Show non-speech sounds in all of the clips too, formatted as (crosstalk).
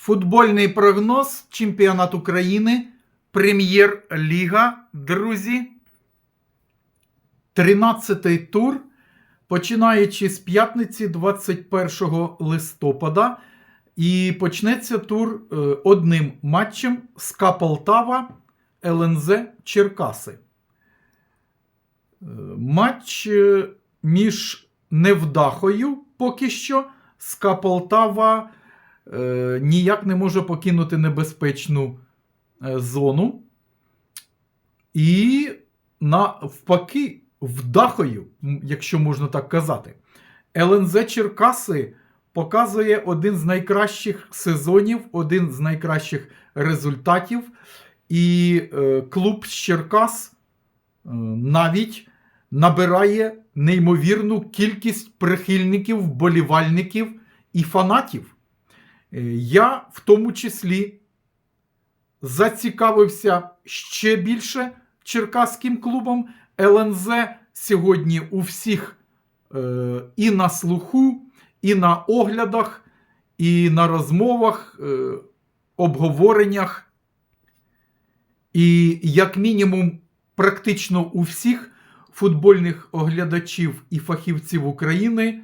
Футбольний прогноз Чемпіонат України, Прем'єр-ліга, друзі. 13-й тур, починаючи з п'ятниці 21 листопада. І почнеться тур е, одним матчем СКА Полтава ЛНЗ Черкаси. Е, Матч е, між невдахою поки що СКА Полтава е, ніяк не може покинути небезпечну е, зону. І навпаки, вдахою, якщо можна так казати, ЛНЗ Черкаси показує один з найкращих сезонів, один з найкращих результатів. І е, клуб з Черкас навіть набирає неймовірну кількість прихильників, вболівальників і фанатів. Е, Я в тому числі зацікавився ще більше черкаським клубом. ЛНЗ сьогодні у всіх е, і на слуху, і на оглядах, і на розмовах, е, обговореннях. І, як мінімум, практично у всіх футбольних оглядачів і фахівців України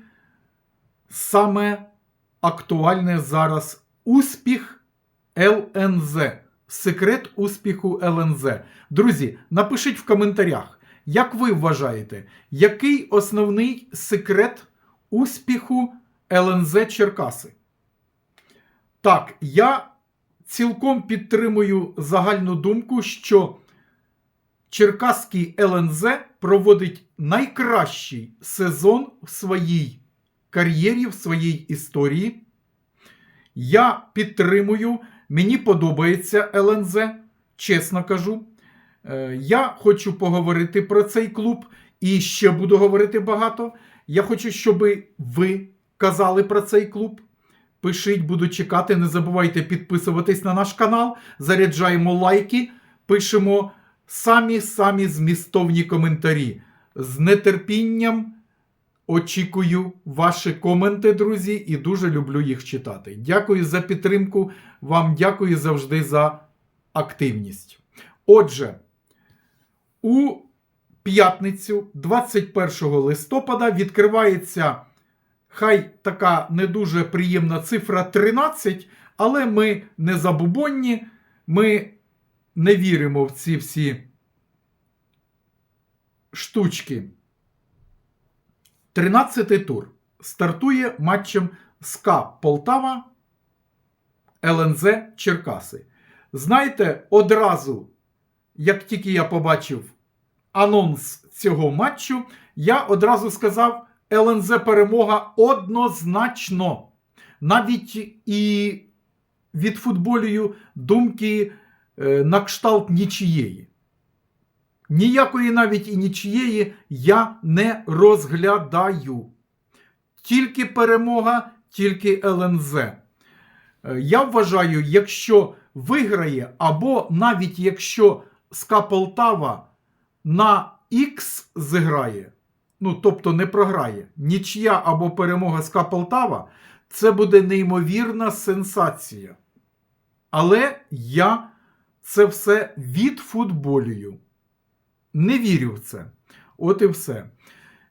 саме актуальне зараз успіх ЛНЗ. Секрет успіху ЛНЗ. Друзі, напишіть в коментарях, як ви вважаєте, який основний секрет успіху ЛНЗ Черкаси? Так, я цілком підтримую загальну думку, що Черкаський ЛНЗ проводить найкращий сезон в своїй кар'єрі, в своїй історії. Я підтримую, мені подобається ЛНЗ, чесно кажу. Е, Я хочу поговорити про цей клуб і ще буду говорити багато. Я хочу, щоб ви казали про цей клуб. Пишіть, буду чекати. Не забувайте підписуватись на наш канал. Заряджаємо лайки, пишемо самі-самі змістовні коментарі. З нетерпінням очікую ваші коменти, друзі, і дуже люблю їх читати. Дякую за підтримку. Вам дякую завжди за активність. Отже, у п'ятницю, 21 листопада, відкривається хай така не дуже приємна цифра 13, але ми не забубонні, ми не віримо в ці всі штучки. 13-й тур стартує матчем СКА Полтава ЛНЗ Черкаси. Знаєте, одразу, як тільки я побачив анонс цього матчу, я одразу сказав: ЛНЗ перемога однозначно. Навіть і від футболію думки е, на кшталт нічієї. Ніякої навіть і нічієї я не розглядаю. Тільки перемога, тільки ЛНЗ. Е, Я вважаю, якщо виграє, або навіть якщо СКА Полтава на Х зіграє, ну тобто не програє, нічия або перемога СКА Полтава, це буде неймовірна сенсація. Але я це все відфутболюю. Не вірю в це. От і все.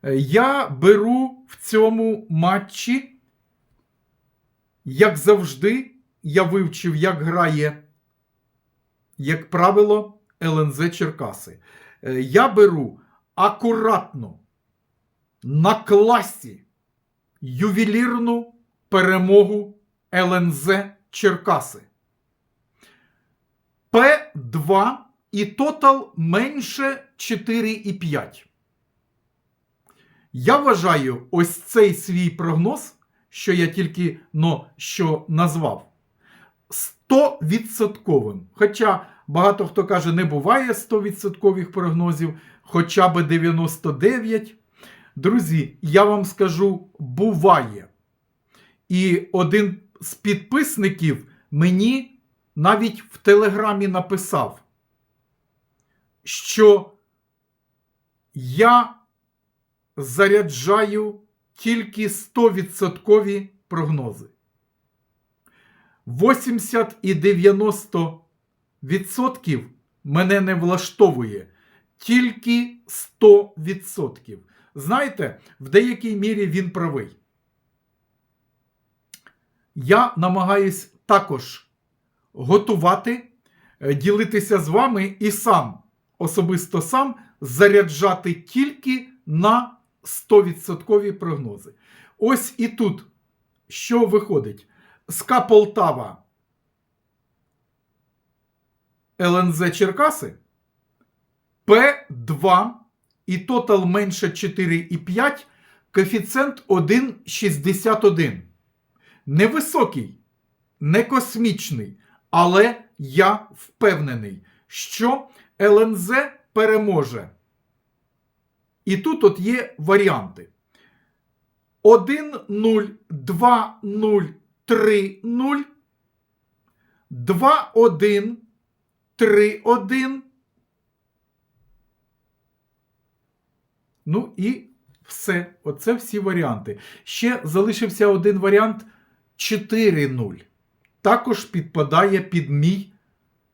Е, Я беру в цьому матчі, як завжди, я вивчив, як грає, як правило, ЛНЗ Черкаси. Е, Я беру акуратно на класі ювелірну перемогу ЛНЗ Черкаси. П2 і тотал менше 4,5. Я вважаю ось цей свій прогноз, що я тільки но що назвав, 100%. Хоча багато хто каже, не буває 100% прогнозів, хоча б 99. Друзі, я вам скажу, буває. І один з підписників мені навіть в Телеграмі написав, що я заряджаю тільки 100% прогнози. 80 і 90 відсотків мене не влаштовує. Тільки 100 відсотків. Знаєте, в деякій мірі він правий. Я намагаюсь також готувати, е, ділитися з вами і сам, особисто сам, заряджати тільки на 100% прогнози. Ось і тут, що виходить? СКА Полтава ЛНЗ Черкаси П2 і тотал менше 4,5, коефіцієнт 1,61. Невисокий, не космічний, але я впевнений, що ЛНЗ переможе. І тут от є варіанти. 1, 0, 2, 0, 3, 0, 2, 1, 3, 1. Ну і все. Оце всі варіанти. Ще залишився один варіант 4-0. Також підпадає під мій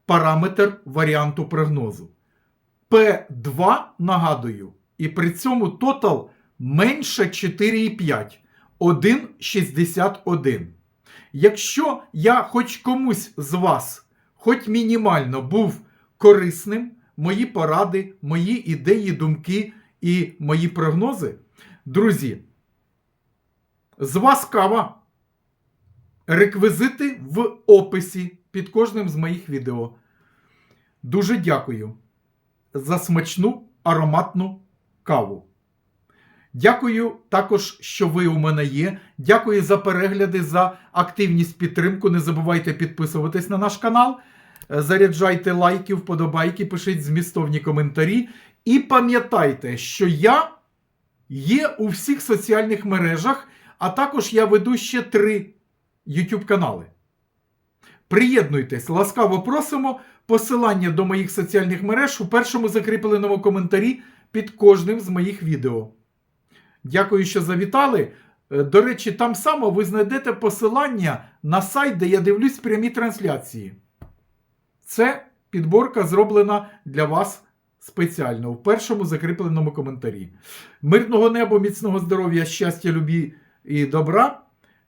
параметр варіанту прогнозу. П2, нагадую, і при цьому тотал менше 4,5. 1,61. Якщо я хоч комусь з вас, хоч мінімально був корисним, мої поради, мої ідеї, думки і мої прогнози, друзі, з вас кава. Реквізити в описі під кожним з моїх відео. Дуже дякую за смачну ароматну каву. Дякую також, що ви у мене є. Дякую за перегляди, за активність підтримку. Не забувайте підписуватись на наш канал. Заряджайте лайки, вподобайки, пишіть змістовні коментарі. І пам'ятайте, що я є у всіх соціальних мережах, а також я веду ще три YouTube канали. Приєднуйтесь, ласкаво просимо. Посилання до моїх соціальних мереж у першому закріпленому коментарі під кожним з моїх відео. Дякую, що завітали. Е, До речі, там само ви знайдете посилання на сайт, де я дивлюсь прямі трансляції. Це підборка зроблена для вас спеціально в першому закріпленому коментарі. Мирного неба, міцного здоров'я, щастя, любі і добра.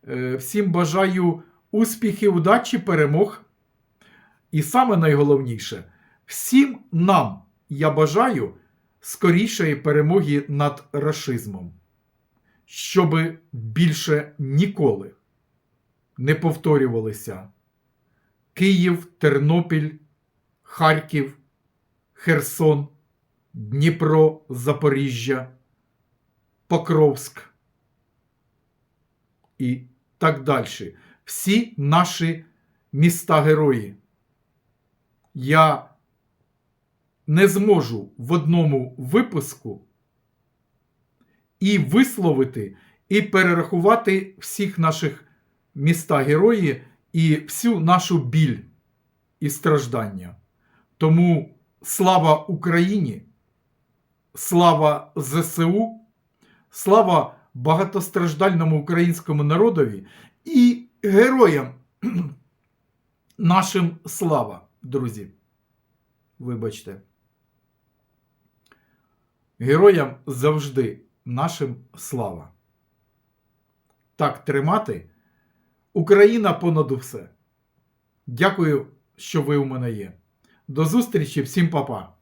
Е, Всім бажаю успіхів, удачі, перемог. І саме найголовніше, всім нам я бажаю скорішої перемоги над рашизмом, щоб більше ніколи не повторювалися Київ, Тернопіль, Харків, Херсон, Дніпро, Запоріжжя, Покровськ і так далі. Всі наші міста герої. Я не зможу в одному випуску і висловити, і перерахувати всіх наших міста герої і всю нашу біль і страждання. Тому слава Україні, слава ЗСУ, слава багатостраждальному українському народові! І героям (clears throat) нашим слава, друзі. Вибачте. Героям завжди нашим слава. Так тримати. Україна понад усе. Дякую, що ви у мене є. До зустрічі, всім па-па.